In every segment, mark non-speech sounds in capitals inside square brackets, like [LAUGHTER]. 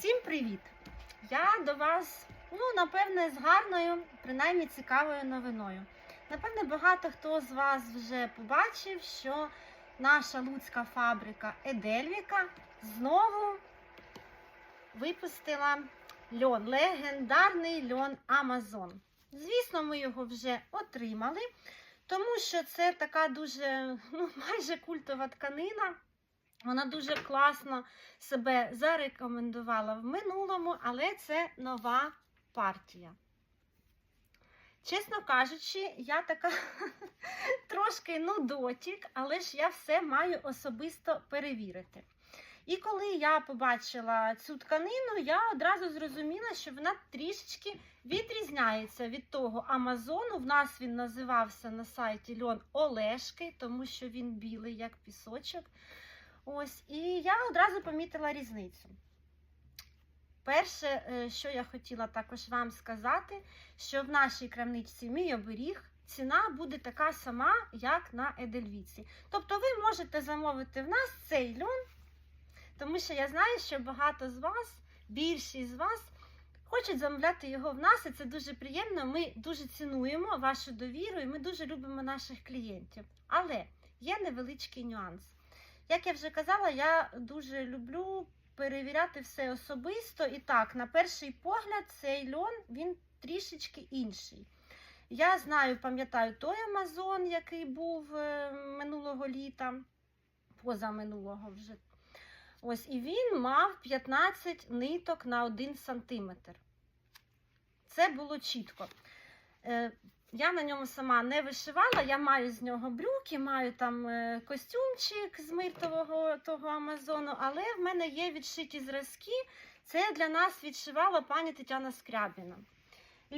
Всім привіт! Я до вас, ну, напевне, з гарною, принаймні цікавою новиною. Напевне, багато хто з вас вже побачив, що наша луцька фабрика Едельвіка знову випустила льон, легендарний льон Амазон. Звісно, ми його вже отримали, тому що це така дуже, ну, майже культова тканина. Вона дуже класно себе зарекомендувала в минулому, але це нова партія. Чесно кажучи, я така [LAUGHS] трошки нудотік, але ж я все маю особисто перевірити. І коли я побачила цю тканину, я одразу зрозуміла, що вона трішечки відрізняється від того Амазону. В нас він називався на сайті льон Олешки, тому що він білий, як пісочок. Ось, і я одразу помітила різницю. Перше, е, що я хотіла також вам сказати, що в нашій крамничці мій оберіг ціна буде така сама, як на Едельвіці. Тобто ви можете замовити в нас цей льон, тому що я знаю, що багато з вас, більшість з вас, хочуть замовляти його в нас, і це дуже приємно. Ми дуже цінуємо вашу довіру і ми дуже любимо наших клієнтів. Але є невеличкий нюанс. Як я вже казала, я дуже люблю перевіряти все особисто. І так, на перший погляд, цей льон він трішечки інший. Я знаю, пам'ятаю той Амазон, який був е, минулого літа, позаминулого вже. Ось, і він мав 15 ниток на 1 сантиметр. Це було чітко. Я на ньому сама не вишивала, я маю з нього брюки, маю там е, костюмчик з миртового того Амазону, але в мене є відшиті зразки. Це для нас відшивала пані Тетяна Скрябіна.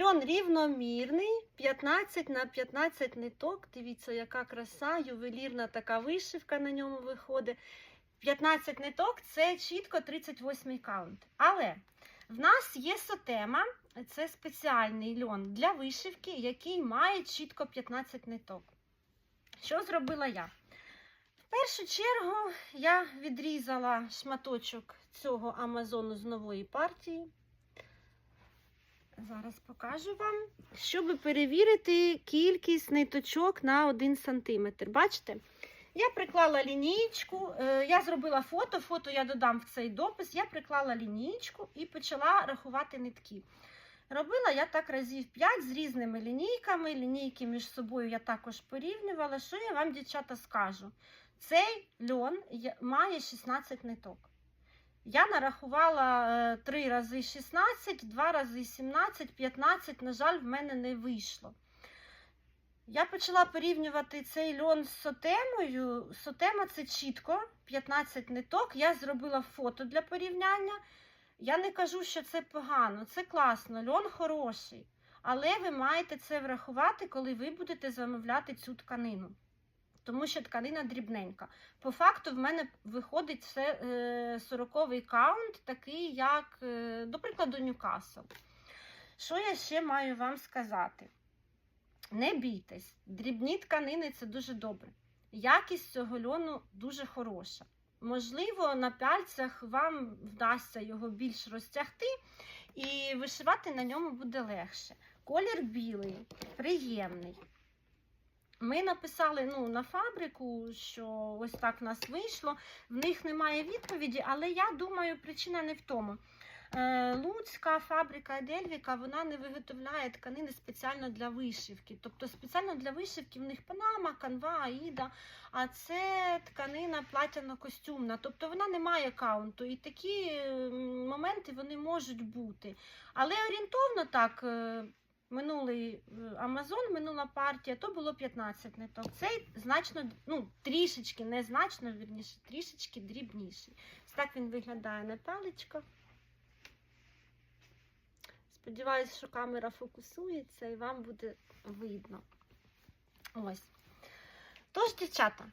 Льон рівномірний, 15 на 15 ниток. Дивіться, яка краса, ювелірна така вишивка на ньому виходить. 15 ниток це чітко 38 каунт. Але в нас є сотема, це спеціальний льон для вишивки, який має чітко 15 ниток. Що зробила я? В першу чергу я відрізала шматочок цього Амазону з нової партії. Зараз покажу вам, щоб перевірити кількість ниточок на 1 см. Бачите? Я приклала лінійку, е, я зробила фото, фото я додам в цей допис. Я приклала лінійку і почала рахувати нитки. Робила я так разів 5 з різними лінійками. Лінійки між собою я також порівнювала. Що я вам, дівчата, скажу? Цей льон має 16 ниток. Я нарахувала 3 рази 16, 2 рази 17, 15, на жаль, в мене не вийшло. Я почала порівнювати цей льон з сотемою. Сотема це чітко 15 ниток. Я зробила фото для порівняння. Я не кажу, що це погано, це класно, льон хороший. Але ви маєте це врахувати, коли ви будете замовляти цю тканину. Тому що тканина дрібненька. По факту, в мене виходить все е, 40-й каунт, такий, як, е, до прикладу, Ньюкасл. Що я ще маю вам сказати? Не бійтесь, дрібні тканини це дуже добре. Якість цього льону дуже хороша. Можливо, на пальцях вам вдасться його більш розтягти, і вишивати на ньому буде легше. Колір білий, приємний. Ми написали ну, на фабрику, що ось так в нас вийшло. В них немає відповіді, але я думаю, причина не в тому. Е, Луцька фабрика Едельвіка вона не виготовляє тканини спеціально для вишивки. Тобто спеціально для вишивки в них Панама, Канва, Аїда, а це тканина платяно-костюмна. Тобто вона не має каунту. І такі моменти вони можуть бути. Але орієнтовно так. е, Минулий е, Амазон, минула партія, то було 15 ниток. Цей значно, ну, трішечки, не значно, вірніше, трішечки дрібніший. Так він виглядає на паличках. Сподіваюсь, що камера фокусується і вам буде видно. Ось. Тож, дівчата,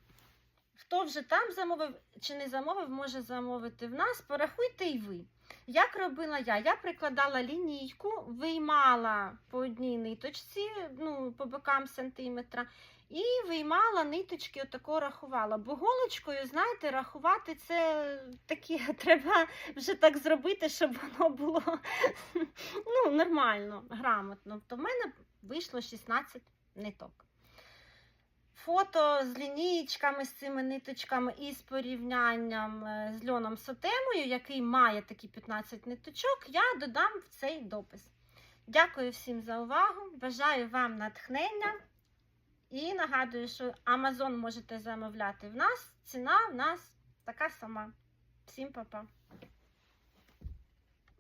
хто вже там замовив чи не замовив, може замовити в нас, порахуйте і ви. Як робила я? Я прикладала лінійку, виймала по одній ниточці, ну, по бокам сантиметра, І виймала ниточки, отако рахувала. Бо голочкою, знаєте, рахувати це таке, [LAUGHS] треба вже так зробити, щоб воно було [LAUGHS] ну, нормально, грамотно. То в мене вийшло 16 ниток. Фото з лінійками, з цими ниточками і з порівнянням е, з льоном Сотемою, який має такі 15 ниточок, я додам в цей допис. Дякую всім за увагу. Бажаю вам натхнення. І нагадую, що Amazon можете замовляти в нас. Ціна в нас така сама. Всім па-па.